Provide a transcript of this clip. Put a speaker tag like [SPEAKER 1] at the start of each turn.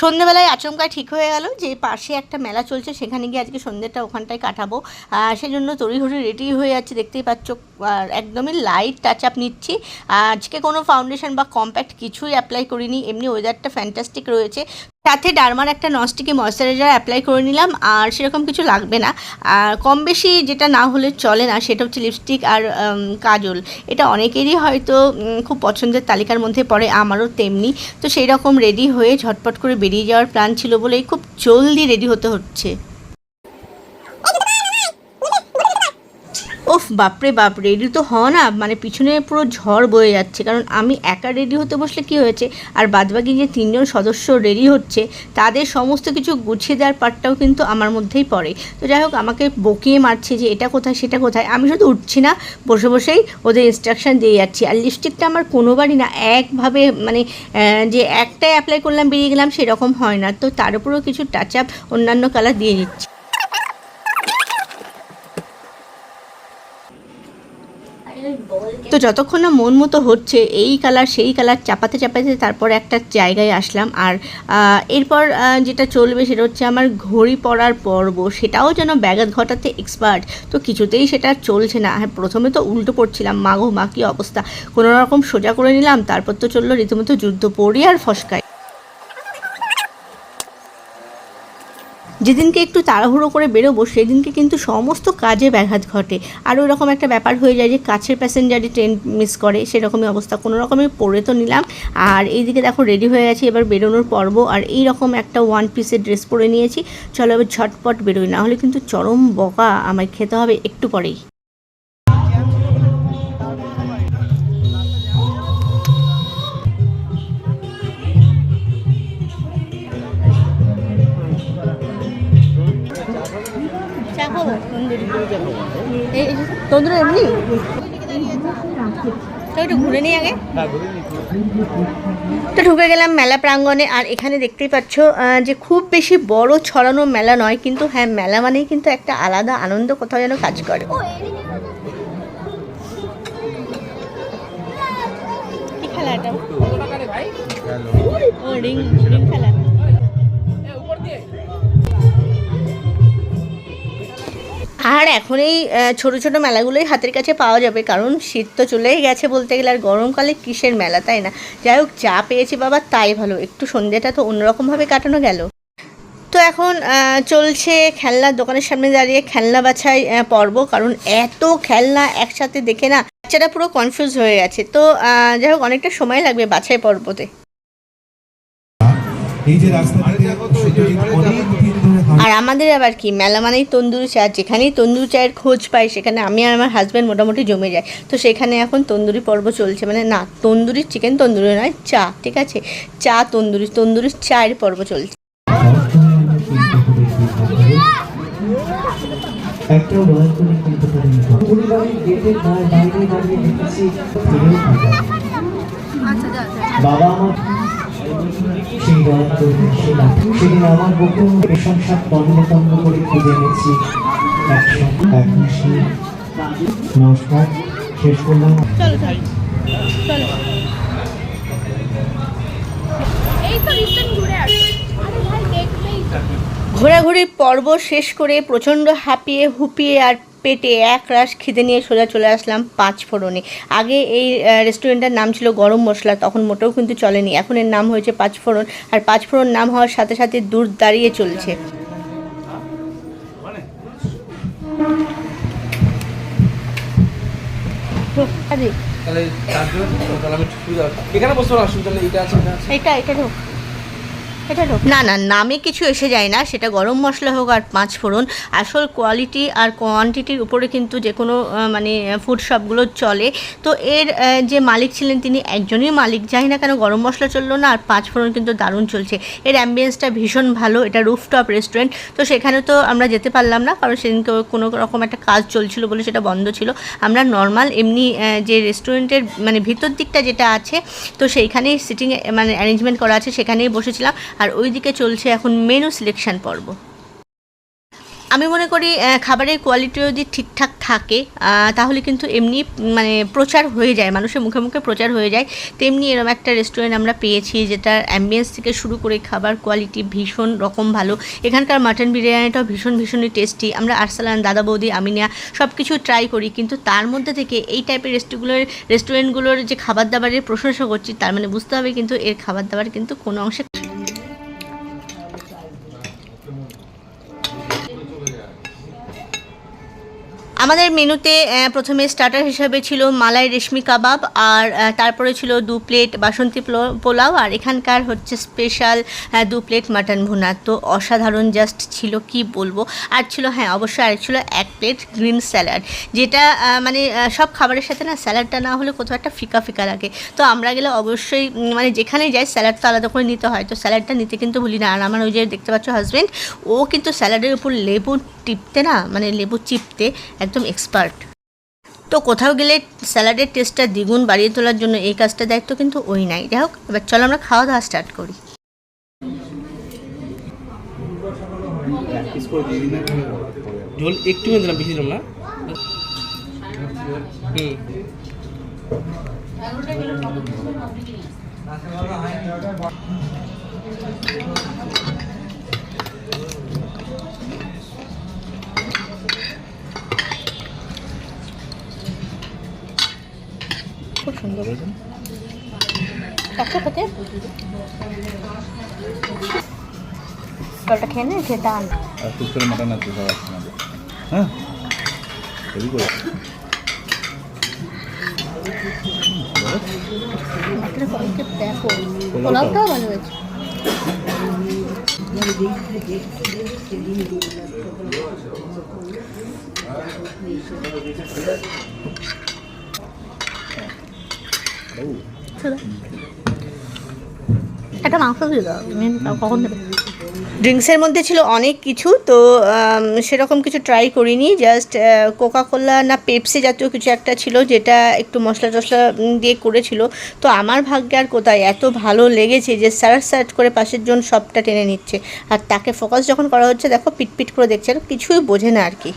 [SPEAKER 1] সন্ধ্যেবেলায় আচমকা ঠিক হয়ে গেল যে পাশে একটা মেলা চলছে, সেখানে গিয়ে আজকে সন্ধ্যেটা ওখানটায় কাটাবো। আর সেজন্য তড়িঘড়ি রেডি হয়ে যাচ্ছে, দেখতেই পাচ্ছ। আর একদমই লাইট টাচ আপ নিচ্ছি। আজকে কোনো ফাউন্ডেশন বা কম্প্যাক্ট কিছুই অ্যাপ্লাই করিনি, এমনি ওয়েদারটা ফ্যান্টাস্টিক রয়েছে। সাথে ডারমার একটা নস্টিকে ময়শ্চারাইজার অ্যাপ্লাই করে নিলাম, আর সেরকম কিছু লাগবে না। আর কম বেশি যেটা না হলে চলে না, সেটা হচ্ছে লিপস্টিক আর কাজল। এটা অনেকেরই হয়তো খুব পছন্দের তালিকার মধ্যে পড়ে, আমারও তেমনি। তো সেই রকম রেডি হয়ে ঝটপট করে বেরিয়ে যাওয়ার প্ল্যান ছিল বলেই খুব জলদি রেডি হতে হচ্ছে। ওফ বাপরে বাপ রেডি তো হ না মানে পিছনে পুরো ঝড় বয়ে যাচ্ছে। কারণ আমি একা রেডি হতে বসলে কি হয়েছে, আর বাদবাকি যে তিনজন সদস্য রেডি হচ্ছে, তাদের সমস্ত কিছু গুছিয়ে দেওয়ার পার্টটাও কিন্তু আমার মধ্যেই পড়ে। তো যাই হোক, আমাকে বকিয়ে মারছে যে এটা কোথায়, সেটা কোথায়। আমি শুধু উঠছি না, বসে বসেই ওদের ইনস্ট্রাকশন দিয়ে যাচ্ছি। আর লিপস্টিকটা আমার কোনোবারই না, একভাবে মানে যে একটাই অ্যাপ্লাই করলাম, বেরিয়ে গেলাম, সেরকম হয় না। তো তার উপরেও কিছু টাচ আপ অন্যান্য কালার দিয়ে দিচ্ছি। তো যতক্ষণ না মন মতো হচ্ছে, এই কালার, সেই কালার চাপাতে চাপাতে তারপর একটা জায়গায় আসলাম। আর এরপর যেটা চলবে সেটা হচ্ছে আমার ঘড়ি পড়ার পর্ব। সেটাও যেন ব্যাঘাত ঘটাতে এক্সপার্ট তো কিছুতেই সেটা চলছে না। হ্যাঁ প্রথমে তো উল্টো পড়ছিলাম, মা গো, মা, কী অবস্থা? কোনো রকম সোজা করে নিলাম, তারপর তো চলল রীতিমতো যুদ্ধ পড়ি আর ফসকায়। যেদিনকে একটু তাড়াহুড়ো করে বেরোবো, সেদিনকে কিন্তু সমস্ত কাজে ব্যাঘাত ঘটে। আর ওই রকম একটা ব্যাপার হয়ে যায় যে, কাছের প্যাসেঞ্জারই ট্রেন মিস করে, সেরকমই অবস্থা। কোনো রকমই পরে তো নিলাম। আর এইদিকে দেখো রেডি হয়ে গেছি এবার বেরোনোর পর্ব। আর এই রকম একটা ওয়ান পিসের ড্রেস পরে নিয়েছি। চলো এবার ঝটপট বেরোই, না হলে কিন্তু চরম বকা আমায় খেতে হবে একটু পরেই। খাব তন্দুরি তন্দুরি এমনি? তো একটু ঘুরে নিই আগে। তো ঢুকে গেলাম মেলা প্রাঙ্গণে আর এখানে দেখতেই পাচ্ছ যে খুব বেশি বড় ছড়ানো মেলা নয় কিন্তু হ্যাঁ মেলা মানেই কিন্তু একটা আলাদা আনন্দ কোথাও যেন কাজ করে। কি খেলা এটা? ও রিং রিং খেলা। আর এখন এই ছোটো ছোট মেলাগুলোই হাতের কাছে পাওয়া যাবে কারণ শীত তো চলেই গেছে বলতে গেলে আর গরমকালে কিসের মেলা তাই না? যাই হোক চা পেয়েছি বাবা তাই ভালো একটু সন্ধ্যেটা তো অন্যরকমভাবে কাটানো গেল। তো এখন চলছে খেলনার দোকানের সামনে দাঁড়িয়ে খেলনা বাছাই পর্ব কারণ এত খেলনা একসাথে দেখে না বাচ্চারা পুরো কনফিউজ হয়ে গেছে। তো যাই হোক অনেকটা সময় লাগবে বাছাই পর্বতে।
[SPEAKER 2] এই যে সত্যজিৎ অনেক।
[SPEAKER 1] আর আমাদের আবার কি মেলা মানেই তন্দুরি চা যেখানেই তন্দুরি চায়ের খোঁজ পাই সেখানে আমি আর আমার হাজব্যান্ড মোটামুটি জমে যায় তো সেখানে এখন তন্দুরি পর্ব চলছে মানে না তন্দুরি চিকেন তন্দুরি নয় চা ঠিক আছে? চা তন্দুরি তন্দুরি চায়ের পর্ব চলছে।
[SPEAKER 3] একটা রয়্যাল করে কিনতে পারিনি পরিবারের গেটের বাইরে বাইরে দাঁড়িয়ে দেখেছি বাবা আমার সেই রয়্যাল সে লাঠি সেদিন আমার বুকে প্রশংসা তন্ন তন্ন করে খুঁজে এনেছি। একসঙ্গে এক হাসি নমস্কার শেষ করলাম।
[SPEAKER 1] ঘোরাঘুরির পর্ব শেষ করে প্রচণ্ড হাঁপিয়ে হুপিয়ে আর পেটে এক রাশ খিদে নিয়ে সোজা চলে আসলাম পাঁচ ফোড়নে। আগে এই আহ, রেস্টুরেন্টের নাম ছিল গরম মশলা তখন মোটেও কিন্তু চলেনি। এখন এর নাম হয়েছে পাঁচ ফোড়ন আর পাঁচ ফোড়ন নাম হওয়ার সাথে সাথে দূর দাঁড়িয়ে চলছে।
[SPEAKER 4] এখানে তাহলে এটা আছে এটা
[SPEAKER 1] এটা না না, নামে কিছু এসে যায় না, সেটা গরম মশলা হোক আর পাঁচ ফোড়ন, আসল কোয়ালিটি আর কোয়ান্টিটির উপরে কিন্তু যে কোনো মানে ফুড শপগুলো চলে। তো এর যে মালিক ছিলেন তিনি একজনই মালিক জানি না কেন গরম মশলা চলল না আর পাঁচ ফোড়ন কিন্তু দারুণ চলছে। এর অ্যাম্বিয়েন্সটা ভীষণ ভালো, এটা রুফটপ রেস্টুরেন্ট তো সেখানে তো আমরা যেতে পারলাম না, কারণ সেদিনকে কোনো রকম একটা কাজ চলছিল বলে সেটা বন্ধ ছিল। আমরা নর্মাল এমনি যে রেস্টুরেন্টের মানে ভিতর দিকটা যেটা আছে, তো সেইখানেই সিটিং মানে অ্যারেঞ্জমেন্ট করা আছে, সেখানেই বসেছিলাম। আর ওইদিকে চলছে এখন মেনু সিলেকশন পর্ব। আমি মনে করি খাবারের কোয়ালিটি যদি ঠিকঠাক থাকে তাহলে কিন্তু এমনি মানে প্রচার হয়ে যায়, মানুষের মুখে মুখে প্রচার হয়ে যায়। তেমনি এরকম একটা রেস্টুরেন্ট আমরা পেয়েছি যেটার অ্যাম্বিয়েন্স থেকে শুরু করে খাবার কোয়ালিটি ভীষণ রকম ভালো। এখানকার মাটন বিরিয়ানিটাও ভীষণ, ভীষণই টেস্টি আমরা আরসালান, দাদা বৌদি, আমিনিয়া সব কিছু ট্রাই করি, কিন্তু তার মধ্যে থেকে এই টাইপের রেস্টুগুলোর রেস্টুরেন্টগুলোর যে খাবার দাবারের প্রশংসা করছি, তার মানে বুঝতে হবে কিন্তু এর খাবার দাবার কিন্তু কোনো অংশে Fica muito. আমাদের মেনুতে প্রথমে স্টার্টার হিসাবে ছিল মালাই রেশমি কাবাব আর তারপরে ছিল দু প্লেট বাসন্তী প্লো- পোলাও আর এখানকার হচ্ছে স্পেশাল দু প্লেট মাটন ভুনা। তো অসাধারণ জাস্ট ছিল, কি বলব? আর ছিল হ্যাঁ অবশ্যই আর ছিল এক প্লেট গ্রিন স্যালাড যেটা মানে সব খাবারের সাথে না স্যালাডটা না হলে কোথাও একটা ফিকা ফিকা লাগে। তো আমরা গেলে অবশ্যই মানে যেখানে যাই স্যালাড তো আলাদা করে নিতে হয়। তো স্যালাডটা নিতে কিন্তু ভুলি না। আর আমার ওই যে দেখতে পাচ্ছ হাজব্যান্ড ও কিন্তু স্যালাডের উপর লেবু টিপতে না মানে লেবু চিপতে একদম এক্সপার্ট তো কোথাও গেলে স্যালাডের টেস্টটা দ্বিগুণ বাড়িয়ে তোলার জন্য এই কাজটা দায়িত্ব কিন্তু ওই নাই। যাই হোক, এবার চলো আমরা খাওয়া দাওয়া স্টার্ট করি।
[SPEAKER 4] ঝোল একটু দিলাম, বেশি দিলাম না? হুম।
[SPEAKER 1] সুন্দর কাছে খেতে জলটা খেয়ে নে খেতে আন
[SPEAKER 5] আর টুক করে মাটন আছে সব আমাদের। হ্যাঁ? হেভি করে। পোলাওটাও
[SPEAKER 1] ভালো হয়েছে। একটা মাংস দিয়ে দাও কখন দেবে? ড্রিঙ্কসের মধ্যে ছিল অনেক কিছু তো সেরকম কিছু ট্রাই করিনি জাস্ট কোকা কোলা না পেপসি জাতীয় কিছু একটা ছিল যেটা একটু মশলা টশলা দিয়ে করেছিল। তো আমার ভাগ্যে আর কোথায় এত ভালো লেগেছে যে সার্চ সার্চ করে পাশের জন সবটা টেনে নিচ্ছে। আর তাকে ফোকাস যখন করা হচ্ছে দেখো পিট পিট করে দেখছে আর কিছুই বোঝে না আর কি।